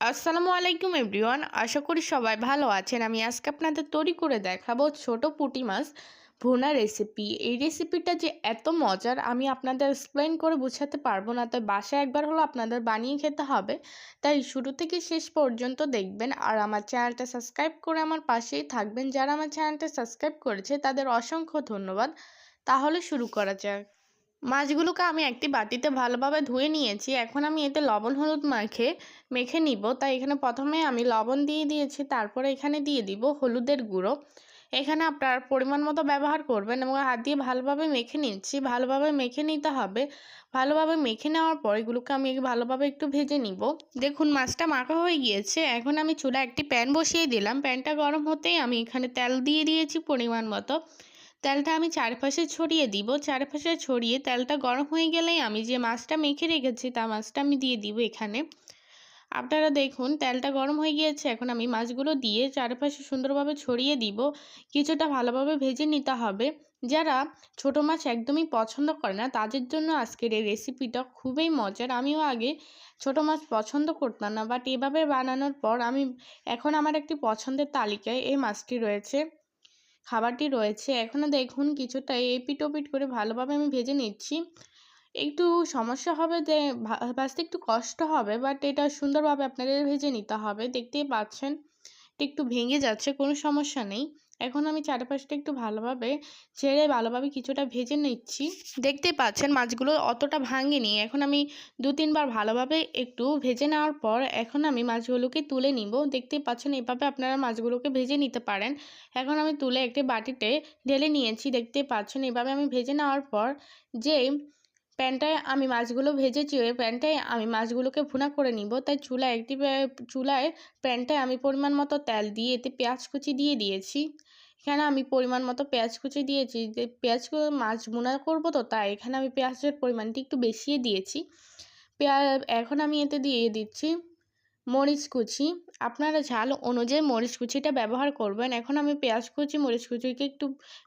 আসসালামু আলাইকুম এভরিওয়ান, আশা করি সবাই ভালো আছেন। আমি আজকে আপনাদের তৈরি করে দেখাবো ছোট পুঁটি মাছ ভুনা রেসিপি এই রেসিপিটা যে এত মজার, আমি আপনাদের এক্সপ্লেন করে বোঝাতে পারব না। তাই বাসায় একবার হলো আপনাদের বানিয়ে খেতে হবে। তাই শুরু থেকে শেষ পর্যন্ত দেখবেন। আর আমার চ্যানেলটা সাবস্ক্রাইব করে আমার পাশেই থাকবেন। যারা আমার চ্যানেলটা সাবস্ক্রাইব করেছে, তাদের অসংখ্য ধন্যবাদ। তাহলে শুরু করা যাক। মাছগুলোকে আমি একটি বাটিতে ভালোভাবে ধুয়ে নিয়েছি। এখন আমি এতে লবণ, হলুদ মাখে, মেখে নিব। তাই এখানে প্রথমে আমি লবণ দিয়ে দিয়েছি, তারপরে এখানে দিয়ে দিব হলুদের গুঁড়ো। এখানে আপনার পরিমাণ মতো ব্যবহার করবেন এবং হাত দিয়ে ভালোভাবে মেখে নিচ্ছি। ভালোভাবে মেখে নিতে হবে। ভালোভাবে মেখে নেওয়ার পর এগুলোকে আমি ভালোভাবে একটু ভেজে নিব। দেখুন, মাছটা মাখা হয়ে গিয়েছে। এখন আমি চুলা একটি প্যান বসিয়ে দিলাম। প্যানটা গরম হতেই আমি এখানে তেল দিয়ে দিয়েছি পরিমাণ মতো। তেলটা আমি চারপাশে ছড়িয়ে দিব। চারপাশে ছড়িয়ে তেলটা গরম হয়ে গেলেই আমি যে মাছটা মেখে রেখেছি, তা মাছটা আমি দিয়ে দিব এখানে। আপনারা দেখুন, তেলটা গরম হয়ে গিয়েছে, এখন আমি মাছগুলো দিয়ে চারপাশে সুন্দরভাবে ছড়িয়ে দিব। কিছুটা ভালোভাবে ভেজে নিতে হবে। যারা ছোট মাছ একদমই পছন্দ করে না, তাদের জন্য আজকের এই রেসিপিটা খুবই মজার। আমিও আগে ছোট মাছ পছন্দ করতাম না বাট এভাবে বানানোর পর আমি, এখন আমার একটি পছন্দের তালিকায় এই মাছটি রয়েছে। খাবারটি রয়েছে। এখনও দেখুন কিছুটা এপিট ওপিট করে ভালোভাবে আমি ভেজে নিচ্ছি। একটু সমস্যা হবে যে ভাজতে একটু কষ্ট হবে বাট এটা সুন্দরভাবে আপনাদের ভেজে নিতে হবে। দেখতেই পাচ্ছেন একটু ভেঙে যাচ্ছে, কোনো সমস্যা নেই। এখন আমি চারপাশটা একটু ভালোভাবে ছেড়ে ভালোভাবে কিছুটা ভেজে নিচ্ছি। দেখতে পাচ্ছেন মাছগুলো অতটা ভাঙেনি। এখন আমি দু তিনবার ভালোভাবে একটু ভেজে নেওয়ার পর এখন আমি মাছগুলোকে তুলে নিব। দেখতে পাচ্ছেন এভাবে আপনারা মাছগুলোকে ভেজে নিতে পারেন। এখন আমি তুলে একটি বাটিতে ঢেলে নিয়েছি। দেখতে পাচ্ছেন এভাবে আমি ভেজে নেওয়ার পর যে প্যানটায় আমি মাছগুলো ভেজেছি, ওই প্যানটায় আমি মাছগুলোকে ভুনা করে নিব। তাই চুলায় একটি চুলায় প্যানটায় আমি পরিমাণ মতো তেল দিয়ে, এতে পেঁয়াজ কুচি দিয়ে দিয়েছি। এখানে আমি পরিমাণ মতো পেঁয়াজ কুচি দিয়েছি। যে পেঁয়াজ মাছ ভুনা করব তো, তাই এখানে আমি পেঁয়াজের পরিমাণটি একটু বেশিয়ে দিয়েছি। পেঁয়াজ, এখন আমি এতে দিয়ে দিচ্ছি মরিচ কুচি। আপনারা ঝাল অনুযায়ী মরিচ কুচিটা ব্যবহার করবেন। এখন আমি পেঁয়াজ কুচি, মরিচ কুচিকে একটু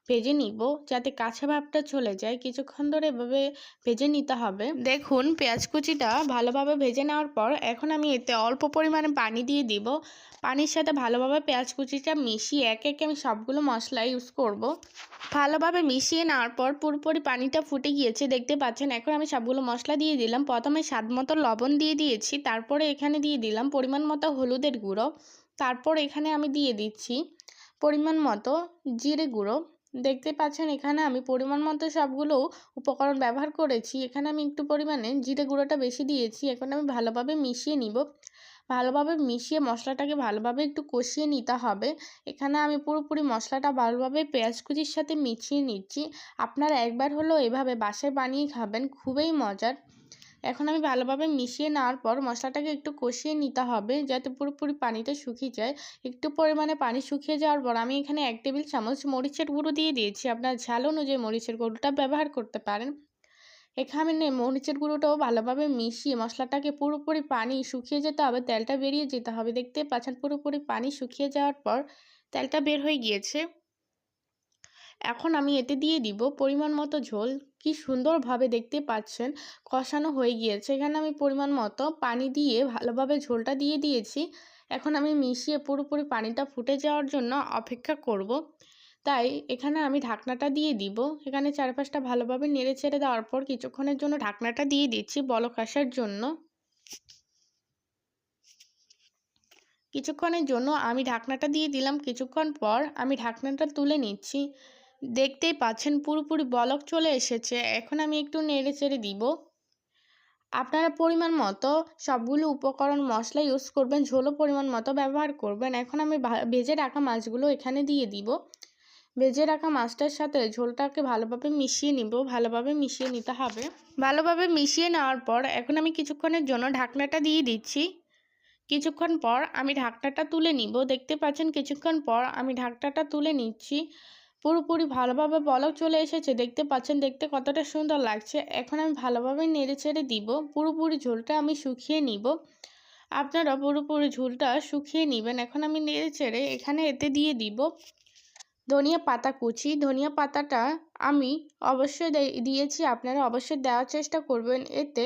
ভেজে নিব যাতে কাঁচা ভাবটা চলে যায়। কিছুক্ষণ ধরে এভাবে ভেজে নিতে হবে। দেখুন, পেঁয়াজ কুচিটা ভালোভাবে ভেজে নেওয়ার পর এখন আমি এতে অল্প পরিমাণে পানি দিয়ে দিব। পানির সাথে ভালোভাবে পেঁয়াজ কুচিটা মিশিয়ে একে একে আমি সবগুলো মশলা ইউজ করব। ভালোভাবে মিশিয়ে নেওয়ার পর পুরোপুরি পানিটা ফুটে গিয়েছে, দেখতে পাচ্ছেন। এখন আমি সবগুলো মশলা দিয়ে দিলাম। প্রথমে স্বাদ মতো লবণ দিয়ে দিয়েছি। তারপরে এখানে দিয়ে দিলাম পরিমাণ মতো হলুদের গুঁড়ো, তারপর এখানে আমি দিয়ে দিচ্ছি পরিমাণ মতো জিরে গুঁড়ো। দেখতে পাচ্ছেন এখানে আমি পরিমাণ মতো সবগুলো উপকরণ ব্যবহার করেছি। এখানে আমি একটু পরিমাণে জিরে গুঁড়োটা বেশি দিয়েছি। এখন আমি ভালোভাবে মিশিয়ে নিব। ভালোভাবে মিশিয়ে মশলাটাকে ভালোভাবে একটু কষিয়ে নিতে হবে। এখানে আমি পুরোপুরি মশলাটা ভালোভাবে পেঁয়াজ কুচির সাথে মিশিয়ে নিচ্ছি। আপনারা একবার হলেও এভাবে বাসায় বানিয়ে খাবেন, খুবই মজার। এখন আমি ভালোভাবে মিশিয়ে নেওয়ার পর মশলাটাকে একটু কষিয়ে নিতে হবে যাতে পুরোপুরি পানিটা শুকিয়ে যায়। একটু পরিমাণে পানি শুকিয়ে যাওয়ার পর আমি এখানে এক টেবিল চামচ মরিচের গুঁড়ো দিয়ে দিয়েছি। আপনার ঝাল অনুযায়ী মরিচের গুঁড়োটা ব্যবহার করতে পারেন। এখানে মরিচের গুঁড়োটাও ভালোভাবে মিশিয়ে মশলাটাকে পুরোপুরি পানি শুকিয়ে যেতে হবে, তেলটা বেরিয়ে যেতে হবে। দেখতে পাচ্ছেন পুরোপুরি পানি শুকিয়ে যাওয়ার পর তেলটা বের হয়ে গিয়েছে। এখন আমি এতে দিয়ে দিব পরিমাণ মতো ঝোল। কি সুন্দরভাবে দেখতে পাচ্ছেন, কষানো হয়ে গিয়েছে। এখানে আমি পরিমাণ মতো পানি দিয়ে ভালোভাবে ঝোলটা দিয়ে দিয়েছি। এখন আমি মিশিয়ে পুরোপুরি পানিটা ফুটে যাওয়ার জন্য অপেক্ষা করব। তাই এখানে আমি ঢাকনাটা দিয়ে দিব। এখানে চারপাশটা ভালোভাবে নেড়ে ছেড়ে দেওয়ার পর কিছুক্ষণের জন্য ঢাকনাটা দিয়ে দিচ্ছি বলক আসার জন্য। কিছুক্ষণের জন্য আমি ঢাকনাটা দিয়ে দিলাম। কিছুক্ষণ পর আমি ঢাকনাটা তুলে নিচ্ছি। দেখতেই পাচ্ছেন পুরোপুরি বলক চলে এসেছে। এখন আমি একটু নেড়ে চেড়ে দিব। আপনারা পরিমাণ মতো সবগুলো উপকরণ, মশলা ইউজ করবেন ঝোলও পরিমাণ মতো ব্যবহার করবেন। এখন আমি ভেজে রাখা মাছগুলো এখানে দিয়ে দিব। ভেজে রাখা মাছটার সাথে ঝোলটাকে ভালোভাবে মিশিয়ে নিব। ভালোভাবে মিশিয়ে নিতে হবে। ভালোভাবে মিশিয়ে নেওয়ার পর এখন আমি কিছুক্ষণের জন্য ঢাকনাটা দিয়ে দিচ্ছি। কিছুক্ষণ পর আমি ঢাকনাটা তুলে নিব। দেখতে পাচ্ছেন কিছুক্ষণ পর আমি ঢাকনাটা তুলে নিচ্ছি। পুরোপুরি ভালোভাবে বলক চলে এসেছে। দেখতে পাচ্ছেন, দেখতে কতটা সুন্দর লাগছে। এখন আমি ভালোভাবে নেড়ে ছেড়ে দিব। পুরোপুরি ঝোলটা আমি শুকিয়ে নিব। আপনারা পুরোপুরি ঝোলটা শুকিয়ে নেবেন। এখন আমি নেড়ে ছেড়ে এখানে এতে দিয়ে দিব ধনিয়া পাতা কুচি। ধনিয়া পাতাটা আমি অবশ্যই দিয়েছি। আপনারা অবশ্যই দেওয়ার চেষ্টা করবেন। এতে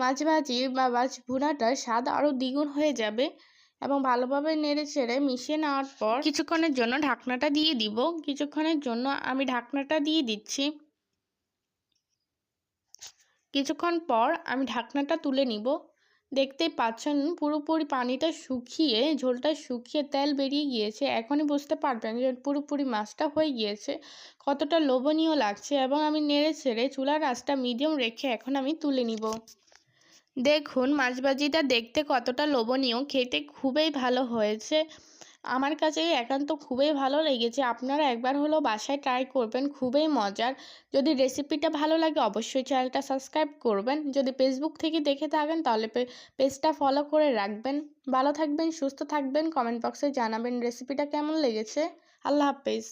মাছ ভাজি বা মাছ ভুনাটার স্বাদ আরও দ্বিগুণ হয়ে যাবে। এবং ভালোভাবে নেড়ে ছেড়ে মিশিয়ে নেওয়ার পর কিছুক্ষণের জন্য ঢাকনাটা দিয়ে দিব। কিছুক্ষণের জন্য আমি ঢাকনাটা দিয়ে দিচ্ছি। কিছুক্ষণ পর আমি ঢাকনাটা তুলে নিব। দেখতেই পাচ্ছেন পুরোপুরি পানিটা শুকিয়ে, ঝোলটা শুকিয়ে তেল বেরিয়ে গিয়েছে। এখনই বুঝতে পারবেন যে পুরোপুরি মাছটা হয়ে গিয়েছে। কতটা লোভনীয় লাগছে এবং আমি নেড়ে ছেড়ে চুলার আঁচটা মিডিয়াম রেখে এখন আমি তুলে নিব। দেখুন মাছ ভাজিটা দেখতে কতটা লোভনীয়, খেতে খুবই ভালো হয়েছে। আমার কাছে একান্ত খুবই ভালো লেগেছে। আপনারা একবার হলো বাসায় ট্রাই করবেন, খুবই মজার। যদি রেসিপিটা ভালো লাগে, অবশ্যই চ্যানেলটা সাবস্ক্রাইব করবেন। যদি ফেসবুক থেকে দেখে থাকেন, তাহলে পেজটা ফলো করে রাখবেন। ভালো থাকবেন, সুস্থ থাকবেন কমেন্ট বক্সে জানাবেন রেসিপিটা কেমন লেগেছে। আল্লাহ হাফেজ।